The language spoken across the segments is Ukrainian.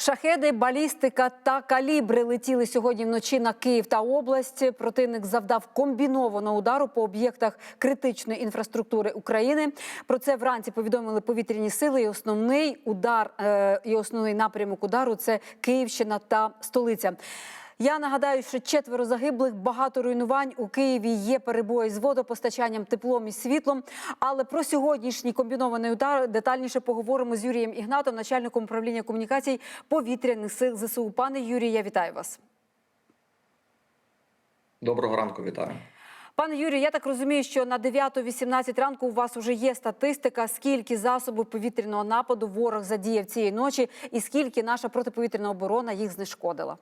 Шахеди, балістика та калібри летіли сьогодні вночі на Київ та область. Противник завдав комбінованого удару по об'єктах критичної інфраструктури України. Про це вранці повідомили повітряні сили. І основний удар е, і основний напрямок удару це Київщина та столиця. Я нагадаю, що четверо загиблих, багато руйнувань у Києві є перебої з водопостачанням, теплом і світлом. Але про сьогоднішній комбінований удар детальніше поговоримо з Юрієм Ігнатом, начальником управління комунікацій повітряних сил ЗСУ. Пане Юрію, я вітаю вас. Доброго ранку, вітаю. Пане Юрію, я так розумію, що на 9-18 ранку у вас вже є статистика, скільки засобів повітряного нападу ворог задіяв цієї ночі, і скільки наша протиповітряна оборона їх знешкодила.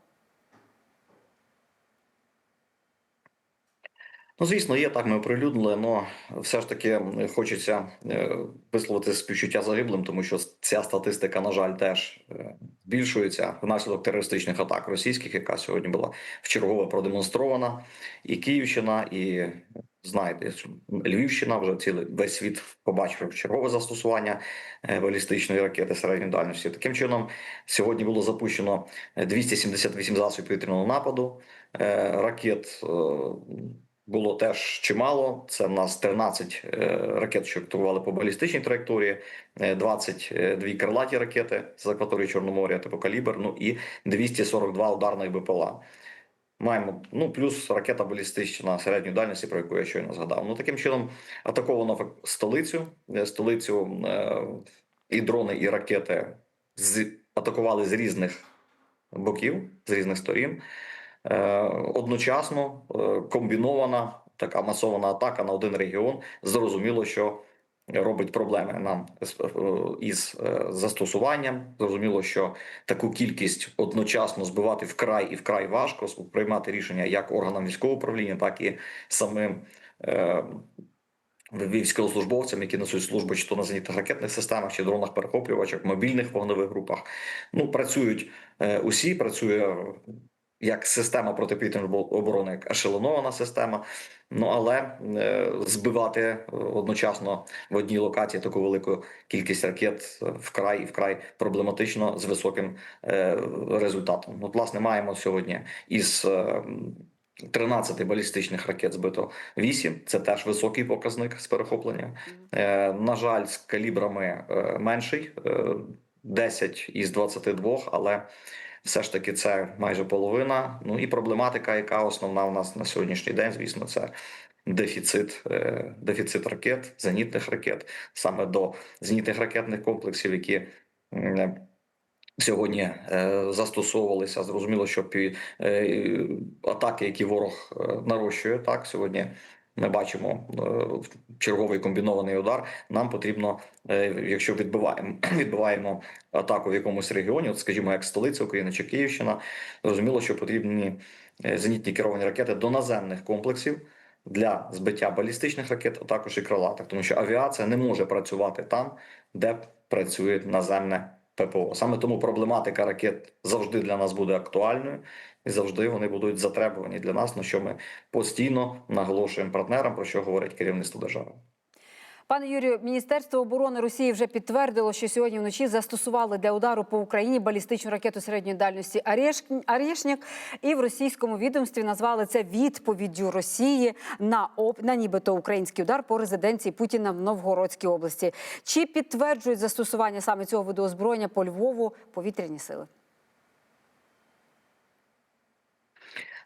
Ну, звісно, є так. Ми оприлюднили, але все ж таки хочеться е, висловити співчуття загиблим, тому що ця статистика, на жаль, теж е, збільшується внаслідок терористичних атак російських, яка сьогодні була вчергове продемонстрована. І Київщина, і знаєте, Львівщина вже цілий весь світ побачив чергове застосування е, балістичної ракети середньої дальності. Таким чином, сьогодні було запущено 278 засобів повітряного нападу ракет. Е, було теж чимало. Це в нас 13 е, ракет, що актували по балістичній траєкторії, е, 22 крилаті ракети з акваторії Чорноморя, типу калібр, ну і 242 ударних БПЛА. Маємо ну плюс ракета балістична середньої дальності, про яку я щойно згадав. Ну таким чином атаковано столицю. Е, Столицю е, і дрони, і ракети з атакували з різних боків, з різних сторін. Е, одночасно е, комбінована така масована атака на один регіон. Зрозуміло, що робить проблеми нам е, із застосуванням. Зрозуміло, що таку кількість одночасно збивати вкрай і вкрай важко приймати рішення як органам військового управління, так і самим. Військовослужбовцям, які несуть службу чи то на зенітних ракетних системах, чи дронах перехоплювачах, мобільних вогневих групах. Ну працюють усі. Працює як система протиповітряної оборони, як ешелонована система. Ну але е, збивати е, одночасно в одній локації таку велику кількість ракет е, вкрай і вкрай проблематично з високим е, результатом. От, власне, маємо сьогодні із е, 13 балістичних ракет збито 8. Це теж високий показник з перехоплення. Е, на жаль, з калібрами е, менший е, 10 із 22, але все ж таки це майже половина. Ну і проблематика, яка основна у нас на сьогоднішній день, звісно, це дефіцит, е, дефіцит ракет, зенітних ракет, саме до зенітних ракетних комплексів, які сьогодні е, застосовувалися. Зрозуміло, що е, атаки, які ворог е, нарощує, так сьогодні. Ми бачимо е, черговий комбінований удар. Нам потрібно, е, якщо відбиваємо відбиваємо атаку в якомусь регіоні, от скажімо, як столиця України чи Київщина, зрозуміло, що потрібні е, зенітні керовані ракети до наземних комплексів для збиття балістичних ракет, а також і крилатих, тому що авіація не може працювати там, де працює наземне ППО. Саме тому проблематика ракет завжди для нас буде актуальною, і завжди вони будуть затребувані для нас, на що ми постійно наголошуємо партнерам, про що говорить керівництво держави. Пане Юрію, Міністерство оборони Росії вже підтвердило, що сьогодні вночі застосували для удару по Україні балістичну ракету середньої дальності «Арєш- «Арєшнік». І в російському відомстві назвали це відповіддю Росії на об на нібито український удар по резиденції Путіна в Новгородській області. Чи підтверджують застосування саме цього виду озброєння по Львову повітряні сили?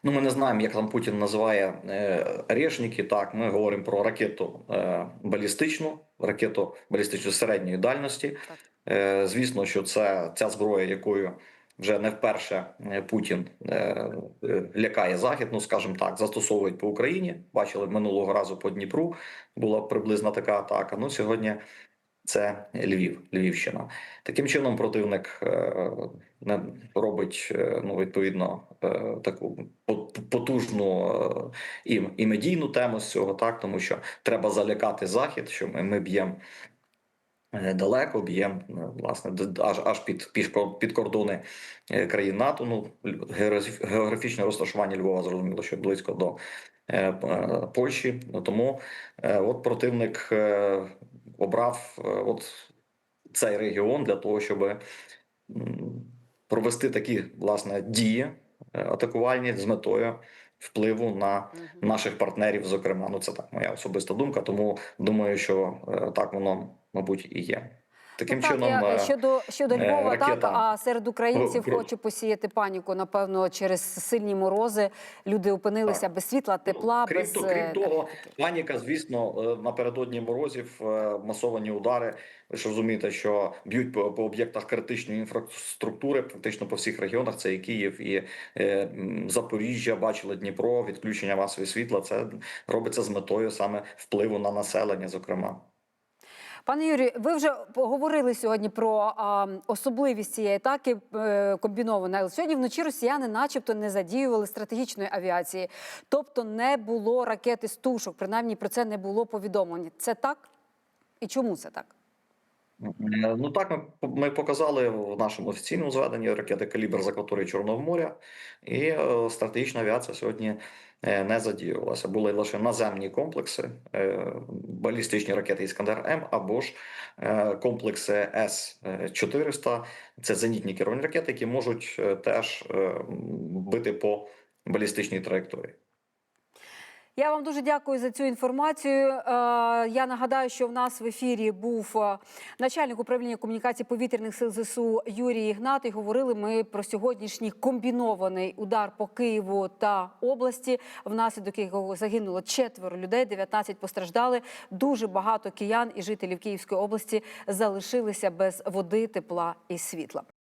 Ну, ми не знаємо, як там Путін називає е, решники. Так, ми говоримо про ракету е, балістичну, ракету балістичної середньої дальності. Е, звісно, що це ця зброя, якою вже не вперше Путін е, е, лякає захід. Ну скажімо так, застосовують по Україні. Бачили минулого разу по Дніпру. Була приблизна така атака. Ну сьогодні це Львів, Львівщина. Таким чином, противник е, не робить е, ну відповідно е, таку по- потужну і, медійну тему з цього, так тому що треба залякати захід, що ми, ми б'ємо. далеко, б'ємо власне аж аж під, під, під кордони країн НАТО. Ну географічне розташування Львова зрозуміло, що близько до Польщі. Тому от противник обрав е, от цей регіон для того, щоб провести такі власне дії е, атакувальні з метою впливу на наших партнерів. Зокрема, ну це так моя особиста думка. Тому думаю, що е, так воно мабуть і є. Таким Ну, так, чином, я, е, щодо щодо е, Львова, ракета. так а серед українців Про- хоче посіяти паніку. Напевно, через сильні морози люди опинилися без світла, тепла, крім, без то- е, крім того, паніка, звісно, е, напередодні морозів е, масовані удари. Ви ж розумієте, що б'ють по, по об'єктах критичної інфраструктури, практично по всіх регіонах. Це і Київ, і е, Запоріжжя, бачили Дніпро, відключення масові світла. Це робиться з метою саме впливу на населення, зокрема. Пане Юрію, ви вже поговорили сьогодні про а, особливість цієї атаки е, комбінованої. Сьогодні вночі росіяни, начебто, не задіювали стратегічної авіації, тобто не було ракети з тушок. Принаймні про це не було повідомлення. Це так? І чому це так? Е, Ну так, ми, ми показали в нашому офіційному зведенні ракети калібр з акваторії Чорного моря, і е, стратегічна авіація сьогодні е, не задіювалася. Були лише наземні комплекси, балістичні ракети Іскандер М або ж комплекси С-400. Це зенітні керовані ракети, які можуть теж бити по балістичній траєкторії. Я вам дуже дякую за цю інформацію. Е, Я нагадаю, що в нас в ефірі був е, начальник управління комунікації повітряних сил ЗСУ Юрій Ігнат. І говорили ми про сьогоднішній комбінований удар по Києву та області, внаслідок якого загинуло четверо людей, 19 постраждали. Дуже багато киян і жителів Київської області залишилися без води, тепла і світла.